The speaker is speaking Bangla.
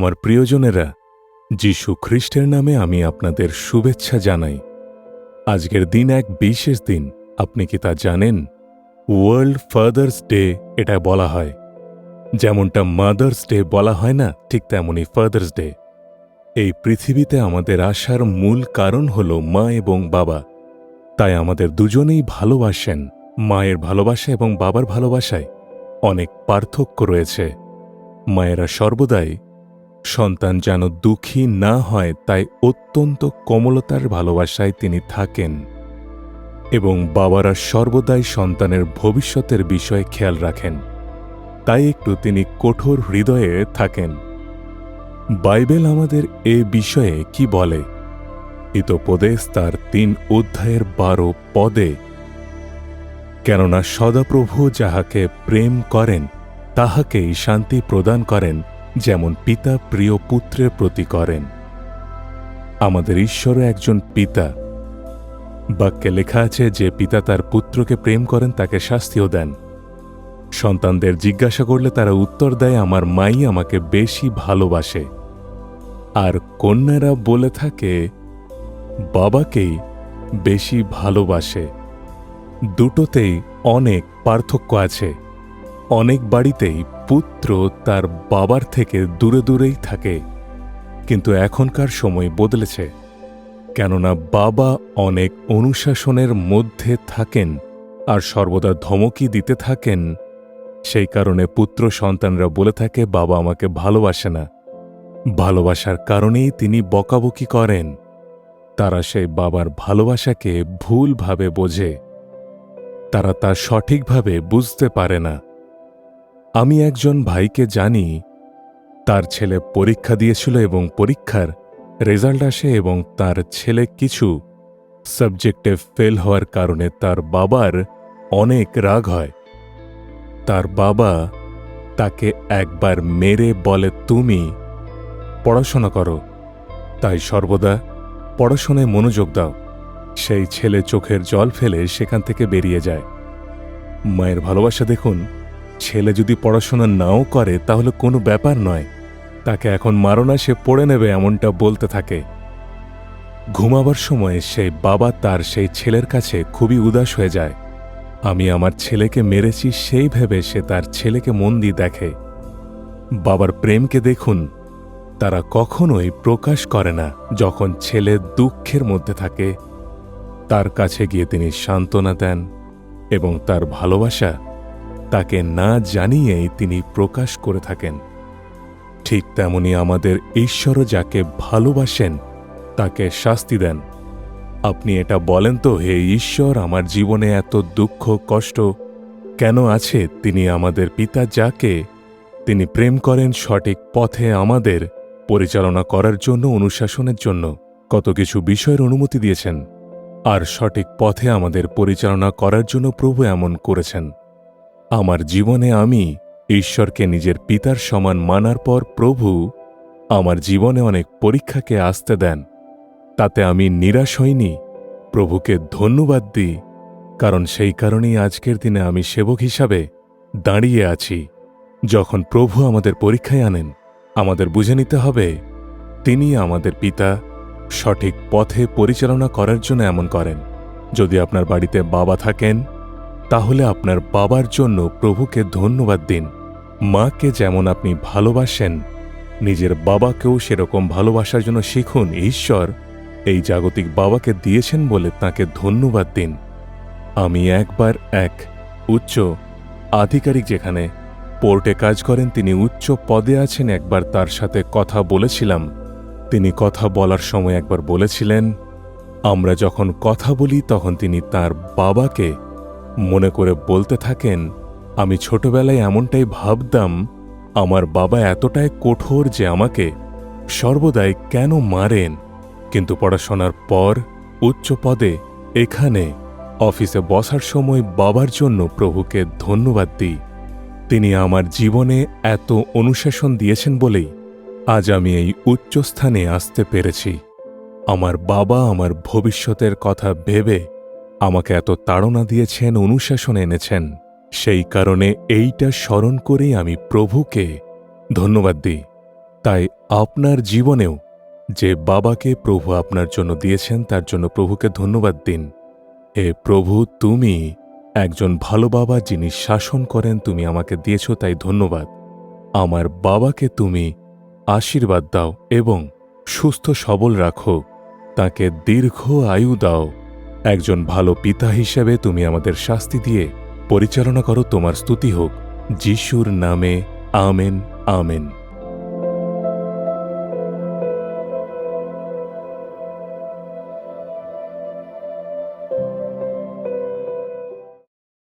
আমার প্রিয়জনেরা, যীশু খ্রিস্টের নামে আমি আপনাদের শুভেচ্ছা জানাই। আজকের দিন এক বিশেষ দিন। আপনি কি তা জানেন? ওয়ার্ল্ড ফাদার্স ডে এটা বলা হয়। যেমনটা মাদার্স ডে বলা হয় না, ঠিক তেমনই ফাদার্স ডে। এই পৃথিবীতে আমাদের আসার মূল কারণ হল মা এবং বাবা। তাই আমাদের দুজনেই ভালোবাসেন, মায়ের ভালোবাসা এবং বাবার ভালোবাসায় অনেক পার্থক্য রয়েছে। মায়েরা সর্বদাই সন্তান যেন দুঃখী না হয়, তাই অত্যন্ত কোমলতার ভালোবাসায় তিনি থাকেন এবং বাবারা সর্বদাই সন্তানের ভবিষ্যতের বিষয়ে খেয়াল রাখেন। তাই একটু তিনি কঠোর হৃদয়ে থাকেন। বাইবেল আমাদের এ বিষয়ে কি বলে? হিতোপদেশ তার তিন অধ্যায়ের বারো পদে, কেননা সদাপ্রভু যাহাকে প্রেম করেন, তাহাকেই শান্তি প্রদান করেন যেমন পিতা প্রিয় পুত্রের প্রতি করেন। আমাদের ঈশ্বরও একজন পিতা। বাক্যে লেখা আছে যে পিতা তার পুত্রকে প্রেম করেন, তাকে শাস্তিও দেন। সন্তানদের জিজ্ঞাসা করলে তারা উত্তর দেয়, আমার মাই আমাকে বেশি ভালোবাসে। আর কন্যারা বলে থাকে, বাবাকেই বেশি ভালোবাসে। দুটোতেই অনেক পার্থক্য আছে। অনেক বাড়িতেই পুত্র তার বাবার থেকে দূরে দূরেই থাকে, কিন্তু এখনকার সময় বদলেছে, কেননা বাবা অনেক অনুশাসনের মধ্যে থাকেন আর সর্বদা ধমকি দিতে থাকেন। সেই কারণে পুত্র সন্তানরা বলে থাকে, বাবা আমাকে ভালোবাসে না। ভালোবাসার কারণেই তিনি বকাবকি করেন। তারা সেই বাবার ভালোবাসাকে ভুলভাবে বোঝে। তারা তা সঠিকভাবে বুঝতে পারে না। আমি একজন ভাইকে জানি, তার ছেলে পরীক্ষা দিয়েছিল এবং পরীক্ষার রেজাল্ট আসে এবং তার ছেলে কিছু সাবজেক্টে ফেল হওয়ার কারণে তার বাবার অনেক রাগ হয়। তার বাবা তাকে একবার মেরে বলে, তুমি পড়াশোনা করো, তাই সর্বদা পড়াশোনায় মনোযোগ দাও। সেই ছেলে চোখের জল ফেলে সেখান থেকে বেরিয়ে যায়। মায়ের ভালোবাসা দেখুন। ছেলে যদি পড়াশোনা নাও করে, তাহলে কোনো ব্যাপার নয়। তাকে এখন মারো না, সে পড়ে নেবে, এমনটা বলতে থাকে। ঘুমাবার সময় সেই বাবা তার সেই ছেলের কাছে খুবই উদাস হয়ে যায়। আমি আমার ছেলেকে মেরেছি, সেই ভেবে সে তার ছেলেকে মন দিয়ে দেখে। বাবার প্রেমকে দেখুন, তারা কখনোই প্রকাশ করে না, যখন ছেলে দুঃখের মধ্যে থাকে। তার কাছে গিয়ে তিনি সান্ত্বনা দেন এবং তার ভালোবাসা তাকে না জানিয়েই তিনি প্রকাশ করে থাকেন। ঠিক তেমনি আমাদের ঈশ্বরও যাকে ভালোবাসেন, তাকে শাস্তি দেন। আপনি এটা বলেন তো, হে ঈশ্বর, আমার জীবনে এত দুঃখ, কষ্ট কেন আছে? তিনি আমাদের পিতা যাকে তিনি প্রেম করেন সঠিক পথে আমাদের পরিচালনা করার জন্য, অনুশাসনের জন্য কত কিছু বিষয়ের অনুমতি দিয়েছেন। আর সঠিক পথে আমাদের পরিচালনা করার জন্য প্রভু এমন করেছেন। আমার জীবনে আমি ঈশ্বরকে নিজের পিতার সমান মানার পর প্রভু আমার জীবনে অনেক পরীক্ষাকে আসতে দেন। তাতে আমি নিরাশ হইনি, প্রভুকে ধন্যবাদ দিই, কারণ সেই কারণেই আজকের দিনে আমি সেবক হিসাবে দাঁড়িয়ে আছি। যখন প্রভু আমাদের পরীক্ষায় আনেন, আমাদের বুঝে নিতে হবে, তিনি আমাদের পিতা সঠিক পথে পরিচালনা করার জন্য এমন করেন। যদি আপনার বাড়িতে বাবা থাকেন তাহলে আপনার বাবার জন্য প্রভুকে ধন্যবাদ দিন। মাকে যেমন আপনি ভালোবাসেন, নিজের বাবাকেও সেরকম ভালোবাসার জন্য শিখুন, ঈশ্বর এই জাগতিক বাবাকে দিয়েছেন বলে তাকে ধন্যবাদ দিন। আমি একবার এক উচ্চ আধিকারিক যেখানে পোর্টে কাজ করেন, তিনি উচ্চ পদে আছেন, একবার তার সাথে কথা বলেছিলাম। তিনি কথা বলার সময় একবার বলেছিলেন, আমরা যখন কথা বলি, তখন তিনি তার বাবাকে মনে করে বলতে থাকেন, আমি ছোটবেলায় এমনটাই ভাবতাম, আমার বাবা এতটাই কঠোর যে আমাকে সর্বদাই কেন মারেন। কিন্তু পড়াশোনার পর উচ্চ পদে এখানে অফিসে বসার সময় বাবার জন্য প্রভুকে ধন্যবাদ দিই। তিনি আমার জীবনে এত অনুশাসন দিয়েছেন বলেই আজ আমি এই উচ্চস্থানে আসতে পেরেছি। আমার বাবা আমার ভবিষ্যতের কথা ভেবে আমাকে এত তাড়না দিয়েছেন, অনুশাসন এনেছেন। সেই কারণে এইটা স্মরণ করেই আমি প্রভুকে ধন্যবাদ দিই। তাই আপনার জীবনেও যে বাবাকে প্রভু আপনার জন্য দিয়েছেন, তার জন্য প্রভুকে ধন্যবাদ দিন। হে প্রভু, তুমি একজন ভালো বাবা যিনি শাসন করেন, তুমি আমাকে দিয়েছ তাই ধন্যবাদ। আমার বাবাকে তুমি আশীর্বাদ দাও এবং সুস্থ সবল রাখো। তাকে দীর্ঘ আয়ু দাও। একজন ভালো পিতা হিসেবে তুমি আমাদের শাস্তি দিয়ে পরিচালনা করো, তোমার স্তুতি হোক। যিশুর নামে, আমেন আমেন।